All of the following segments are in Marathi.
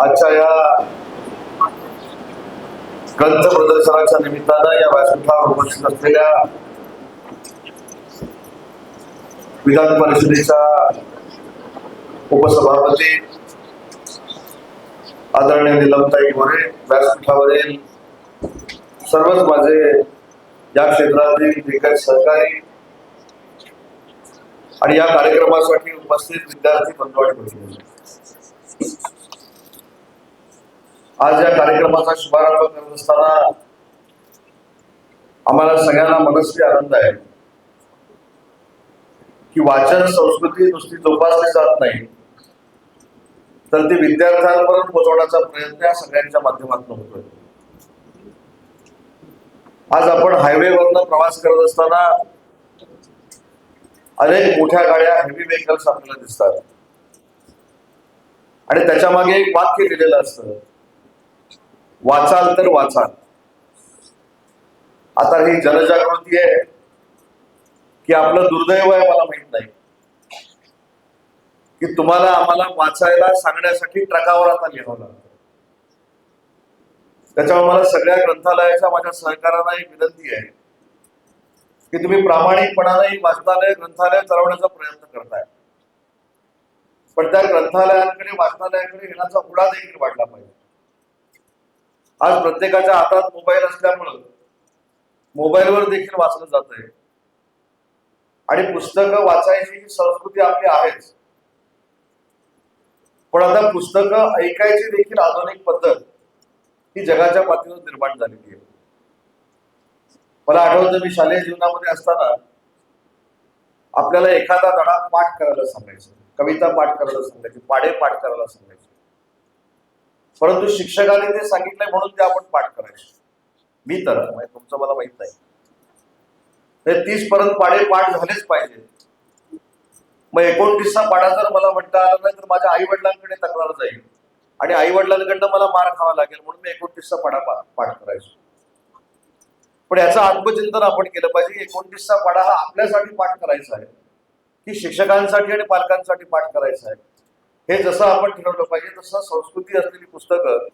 आजच्या या ग्रंथ प्रदर्शनाच्या निमित्तानं या व्यासपीठावर उपस्थित असलेल्या विधान परिषदेच्या उपसभापती आदरणीय निलमताई मोरे व्यासपीठावरील सर्वच माझे या क्षेत्रातील जे सहकारी आणि या कार्यक्रमासाठी उपस्थित विद्यार्थी बंधू आणि आज या कार्यक्रमाचा शुभारंभ करत असताना आम्हाला सगळ्यांना मनस्वी आनंद आहे की वाचन संस्कृती नुसती जोपासली जात नाही तर ती विद्यार्थ्यांपर्यंत पोहोचवण्याचा प्रयत्न या सगळ्यांच्या माध्यमातून होतोय. आज आपण हायवेवरनं प्रवास करत असताना अनेक मोठ्या गाड्या हेवी व्हेकल्स आपल्याला दिसतात. आणि त्याच्यामागे एक वाक्य लिहिलेलं असतं वाचाल तर वाचाल. आता ही जनजागृती आहे की आपलं दुर्दैव आहे मला माहीत नाही. की तुम्हाला आम्हाला वाचायला सांगण्यासाठी ट्रकावर आता लिहावं लागतं. त्याच्यामुळे मला सगळ्या ग्रंथालयाच्या माझ्या सहकारांना एक विनंती आहे की तुम्ही प्रामाणिकपणाने वाचनालय ग्रंथालय चालवण्याचा प्रयत्न करताय. पण त्या ग्रंथालयांकडे वाचनालयाकडे येण्याचा उडा देखील वाढला पाहिजे. आज प्रत्येकाच्या हातात मोबाईल असल्यामुळं मोबाईलवर देखील वाचलं जात आहे आणि पुस्तकं वाचायची ही संस्कृती आपली आहेच. पण आता पुस्तकं ऐकायची देखील आधुनिक पद्धत ही जगाच्या पातळीवर निर्माण झालेली आहे. मला आठवतं मी शालेय जीवनामध्ये असताना आपल्याला एखादा धडा पाठ करायला सांगायचं. कविता पाठ करायला सांगायची पाडे पाठ करायला सांगायचे. परंतु शिक्षकाने ते सांगितलंय म्हणून ते आपण पाठ करायचे. मी तर म्हणजे तुमचं मला माहीत नाही. ते तीस पर्यंत पाडे पाठ झालेच पाहिजे. मग एकोणतीसचा पाडा जर मला म्हणता आला नाही तर माझ्या आई वडिलांकडे तक्रार जाईल. आणि आई वडिलांकडनं मला मार खावा लागेल म्हणून मी एकोणतीसचा पाडा पाठ करायचो. पण याचं आत्मचिंतन आपण केलं पाहिजे. एकोणतीसचा पाडा हा आपल्यासाठी पाठ करायचा आहे. की शिक्षकांसाठी आणि पालकांसाठी पाठ करायचा आहे. हे जसं आपण ठरवलं पाहिजे तसं संस्कृती असलेली पुस्तकं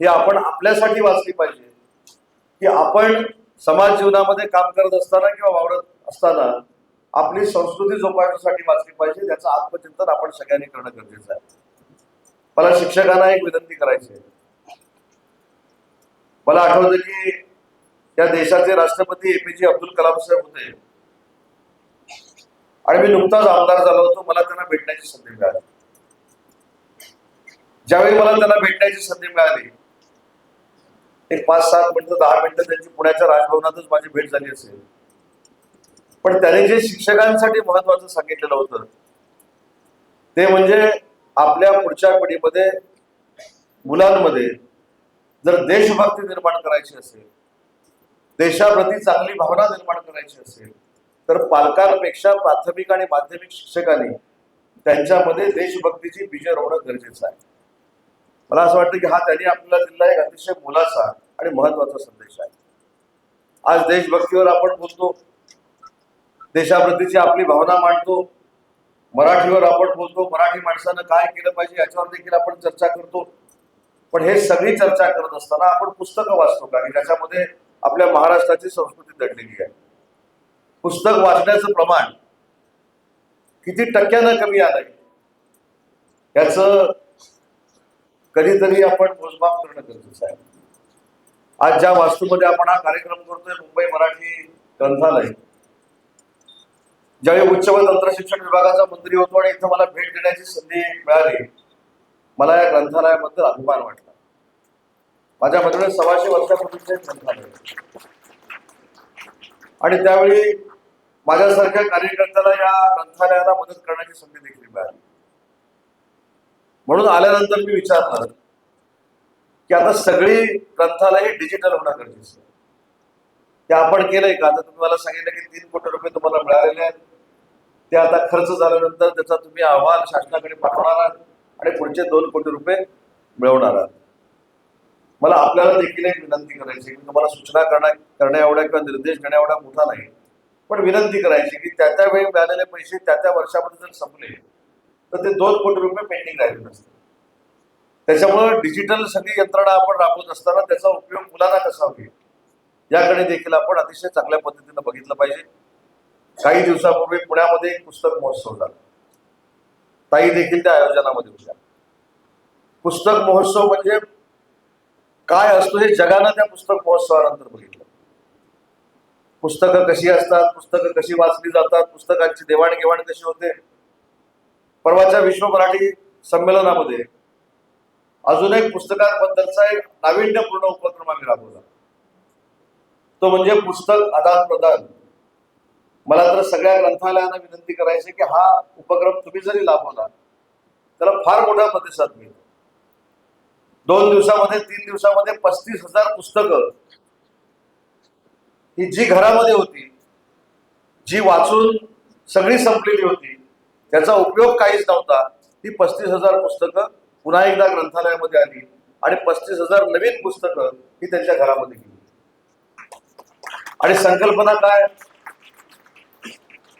ही आपण आपल्यासाठी वाचली पाहिजे. की आपण समाज जीवनामध्ये काम करत असताना किंवा वावरत असताना आपली संस्कृती जोपासण्यासाठी वाचली पाहिजे त्याचं आत्मचिंतन आपण सगळ्यांनी करणं गरजेचं आहे. मला शिक्षकांना एक विनंती करायची आहे. मला आठवतं की या देशाचे राष्ट्रपती एपीजे अब्दुल कलाम साहेब होते. आणि मी नुकताच आमदार झालो होतो मला त्यांना भेटण्याची संधी मिळाली. ज्यावेळी मला त्यांना भेटण्याची संधी मिळाली एक पाच सात मिनिटं दहा मिनिटं त्यांची पुण्याच्या राजभवनातच माझी भेट झाली असेल. पण त्याने जे शिक्षकांसाठी महत्वाचं सांगितलेलं होतं ते म्हणजे आपल्या पुढच्या पिढीमध्ये मुलांमध्ये जर देशभक्ती निर्माण करायची असेल देशाप्रती चांगली भावना निर्माण करायची असेल तर पालकांपेक्षा प्राथमिक आणि माध्यमिक शिक्षकांनी त्यांच्यामध्ये देशभक्तीची बीज रोवणं गरजेचं आहे. मला असं वाटतं की हा त्यांनी आपल्याला दिलेला एक अतिशय मोलाचा आणि महत्त्वाचा संदेश आहे. आज देशभक्तीवर आपण बोलतो देशाप्रतीची आपली भावना मांडतो मराठीवर आपण बोलतो मराठी माणसानं काय केलं पाहिजे याच्यावर देखील आपण चर्चा करतो. पण हे सगळी चर्चा करत असताना आपण पुस्तकं वाचतो का? की ज्याच्यामध्ये आपल्या महाराष्ट्राची संस्कृती दडलेली आहे. पुस्तक वाचण्याचं प्रमाण किती टक्क्यानं कमी आलंय. याचं कधीतरी आपण मोजमाप करणं गरजेचं आहे. आज ज्या वास्तूमध्ये आपण हा कार्यक्रम करतोय मुंबई मराठी ग्रंथालय. ज्यावेळी उच्च व तंत्रशिक्षण विभागाचा मंत्री होतो आणि इथं मला भेट देण्याची संधी मिळाली मला या ग्रंथालयाबद्दल अभिमान वाटला. माझ्या मते सव्वाशे वर्षापूर्वीचे ग्रंथालय. आणि त्यावेळी माझ्यासारख्या कार्यकर्त्याला या ग्रंथालयाला मदत करण्याची संधी देखील मिळाली. म्हणून आल्यानंतर मी विचारलं की आता सगळी ग्रंथालय डिजिटल होणं गरजेचं ते आपण केलंय का? आता तुम्ही मला सांगितलं की तीन कोटी रुपये तुम्हाला मिळालेले आहेत. ते आता खर्च झाल्यानंतर त्याचा तुम्ही अहवाल शासनाकडे पाठवणार आहात आणि पुढचे दोन कोटी रुपये मिळवणार आहात. मला आपल्याला देखील एक विनंती करायची मी तुम्हाला सूचना करण्या करण्या एवढ्या किंवा निर्देश देण्या एवढा मोठा नाही. पण विनंती करायची की त्या त्या वेळी मिळालेले पैसे त्या त्या वर्षामध्ये जर संपले तर ते दोन कोटी रुपये पेंडिंग राहिले नसते. त्याच्यामुळं डिजिटल सगळी यंत्रणा आपण राबवत असताना त्याचा उपयोग मुलांना कसा होईल? याकडे देखील आपण अतिशय चांगल्या पद्धतीनं बघितलं पाहिजे. काही दिवसापूर्वी पुण्यामध्ये एक पुस्तक महोत्सव झाला. ताई देखील त्या आयोजनामध्ये होत्या. पुस्तक महोत्सव म्हणजे काय असतो हे जगानं त्या पुस्तक महोत्सवानंतर बघितलं. पुस्तकं कशी असतात? पुस्तकं कशी वाचली जातात? पुस्तकांची देवाणघेवाण कशी होते? परवाच्या विश्व मराठी संमेलनामध्ये अजून एक पुस्तकांबद्दलचा एक नाविन्यपूर्ण उपक्रम आम्ही राबवला. तो म्हणजे पुस्तक आदान प्रदान. मला तर सगळ्या ग्रंथालयांना विनंती करायची की हा उपक्रम तुम्ही जरी लाभवला त्याला फार मोठा प्रतिसाद मिळतो दोन दिवसामध्ये तीन दिवसामध्ये पस्तीस हजार पुस्तकं ही जी घरामध्ये होती जी वाचून सगळी संपलेली होती त्याचा उपयोग काहीच नव्हता. ती पस्तीस हजार पुस्तकं पुन्हा एकदा ग्रंथालयामध्ये आली आणि पस्तीस हजार नवीन पुस्तकं ही त्यांच्या घरामध्ये गेली. आणि संकल्पना काय?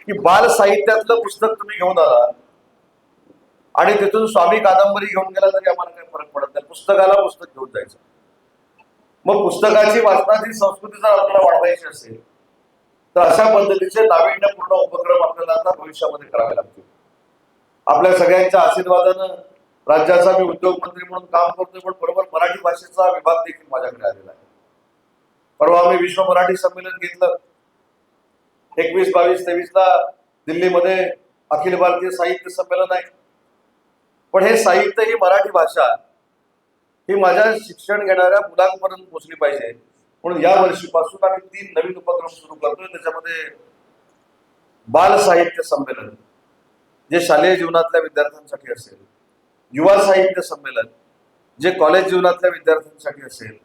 की बाल साहित्यातलं पुस्तक तुम्ही घेऊन आला आणि तिथून स्वामी कादंबरी घेऊन गेला तरी आम्हाला काही फरक पडत नाही. पुस्तकाला पुस्तक घेऊन जायचं. मग पुस्तकाची वाचनाची संस्कृती जर आपल्याला वाढवायची असेल तर अशा पद्धतीचे नाविन्यपूर्ण उपक्रम आपल्याला आता भविष्यामध्ये करावे लागतील. आपल्या सगळ्यांच्या आशीर्वादानं राज्याचा मी उद्योगमंत्री म्हणून काम करतोय पण बरोबर मराठी भाषेचा विभाग देखील माझ्याकडे आलेला आहे. परवा आम्ही विश्व मराठी संमेलन घेतलं. एकवीस बावीस तेवीस ला दिल्लीमध्ये अखिल भारतीय साहित्य संमेलन आहे. पण हे साहित्य ही मराठी भाषा ही माझ्या शिक्षण घेणाऱ्या मुलांपर्यंत पोहोचली पाहिजे. म्हणून या वर्षीपासून आम्ही तीन नवीन उपक्रम सुरू करतोय. त्याच्यामध्ये बाल साहित्य संमेलन जे शालेय जीवनातल्या विद्यार्थ्यांसाठी असेल युवा साहित्य संमेलन जे कॉलेज जीवनातल्या विद्यार्थ्यांसाठी असेल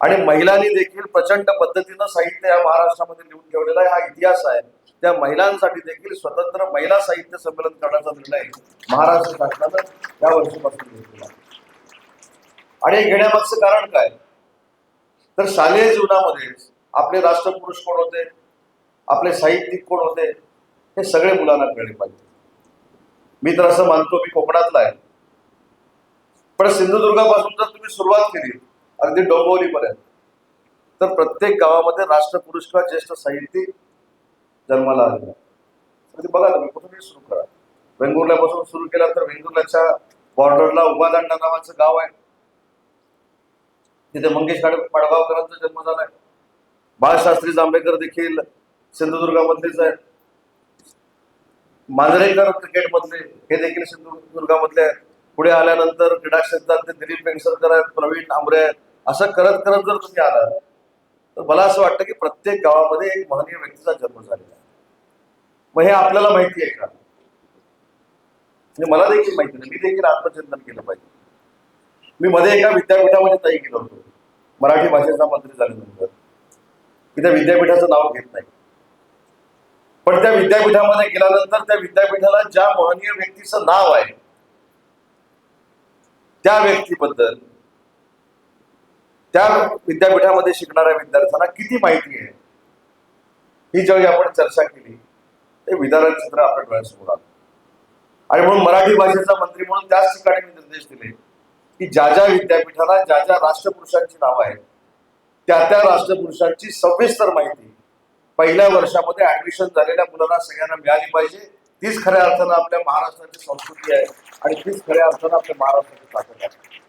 आणि महिलांनी देखील प्रचंड पद्धतीनं साहित्य या महाराष्ट्रामध्ये लिहून ठेवलेला हा इतिहास आहे. त्या महिलांसाठी देखील स्वतंत्र महिला साहित्य संमेलन करण्याचा निर्णय महाराष्ट्र शासनानं या वर्षीपासून घेतलेला आणि घेण्यामागचं कारण काय? तर शालेय जीवनामध्ये आपले राष्ट्रपुरुष कोण होते? आपले साहित्यिक कोण होते? हे सगळे मुलांना कळले पाहिजे. मी तर असं मानतो मी कोकणातला आहे. पण सिंधुदुर्गापासून जर तुम्ही सुरुवात केली अगदी डोंबिवलीपर्यंत तर प्रत्येक गावामध्ये राष्ट्रपुरुष किंवा ज्येष्ठ साहित्यिक जन्माला आलेला म्हणजे बघा तुम्ही कुठूनही सुरू करा. वेंगुर्ल्यापासून सुरू केला तर वेंगुर्ल्याच्या बॉर्डरला उभादांडा नावाचं गाव आहे. तिथे मंगेश काळे पाडगावकरांचा जन्म झालाय. बाळशास्त्री जांभेकर देखील सिंधुदुर्गामधलेच आहेत. मांजरेकर क्रिकेट मधले हे देखील सिंधुदुर्गामधले पुढे आल्यानंतर क्रीडा क्षेत्रात ते दिलीप वेंगसरकर आहेत प्रवीण आंबरे आहेत. असं करत करत जर तुम्ही आला तर मला असं वाटतं की प्रत्येक गावामध्ये एक महनीय व्यक्तीचा जन्म झालेला आहे. मग हे आपल्याला माहिती आहे का? म्हणजे मला देखील माहिती नाही. मी देखील आत्मचिंतन केलं पाहिजे. मी मध्ये एका विद्यापीठामध्ये ताई गेलो होतो. मराठी भाषेचा मंत्री झाल्यानंतर. की त्या विद्यापीठाचं नाव घेत नाही. पण त्या विद्यापीठामध्ये गेल्यानंतर त्या विद्यापीठाला ज्या महनीय व्यक्तीचं नाव आहे त्या व्यक्तीबद्दल त्या विद्यापीठामध्ये शिकणाऱ्या विद्यार्थ्यांना किती माहिती आहे? ही ज्यावेळी आपण चर्चा केली ते विधान चित्र आपल्या डोळ्यासमोर आलं. आणि म्हणून मराठी भाषेचा मंत्री म्हणून त्याच ठिकाणी मी निर्देश दिले की ज्या ज्या विद्यापीठाला ज्या ज्या राष्ट्रपुरुषांची नावं आहेत त्या त्या राष्ट्रपुरुषांची सविस्तर माहिती पहिल्या वर्षामध्ये ऍडमिशन झालेल्या मुलांना सगळ्यांना मिळाली पाहिजे. तीच खऱ्या अर्थानं आपल्या महाराष्ट्राची संस्कृती आहे आणि तीच खऱ्या अर्थानं आपल्या महाराष्ट्राची ताकद आहे.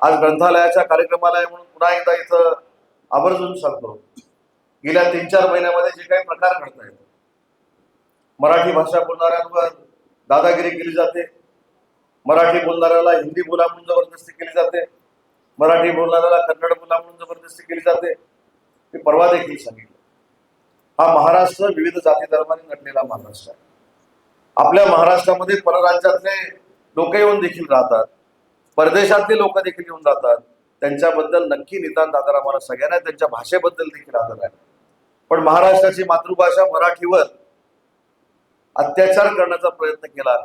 आज ग्रंथालयाच्या कार्यक्रमाला आहे म्हणून पुन्हा एकदा इथं आवर्जून सांगतो. गेल्या तीन चार महिन्यामध्ये जे काही प्रकार घडत आहेत मराठी भाषा बोलणाऱ्यांवर दादागिरी केली जाते. मराठी बोलणाऱ्याला हिंदी बोला म्हणून जबरदस्ती केली जाते. मराठी बोलणाऱ्याला कन्नड बोला म्हणून जबरदस्ती केली जाते. मी परवा देखील सांगितलं. हा महाराष्ट्र विविध जाती धर्माने नटलेला महाराष्ट्र आहे. आपल्या महाराष्ट्रामध्ये परराज्यातले लोक येऊन देखील राहतात. परदेशातले लोक देखील येऊन राहतात. त्यांच्याबद्दल नक्की निदान आदर आम्हाला सगळ्यांना त्यांच्या भाषेबद्दल देखील आदर आहे. पण महाराष्ट्राची मातृभाषा मराठीवर अत्याचार करण्याचा प्रयत्न केला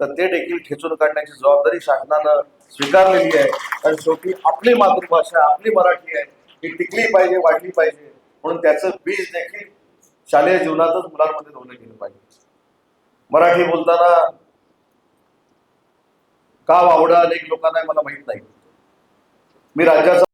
तर ते देखील ठेचून काढण्याची जबाबदारी शासनानं स्वीकारलेली आहे. कारण शेवटी आपली मातृभाषा आपली मराठी आहे. ही टिकली पाहिजे वाढली पाहिजे. म्हणून त्याचं बीज देखील शालेय जीवनातच मुलांमध्ये धोरण गेलं पाहिजे. मराठी बोलताना का वावडं अनेक लोकांना मला माहीत नाही. मी राज्याचा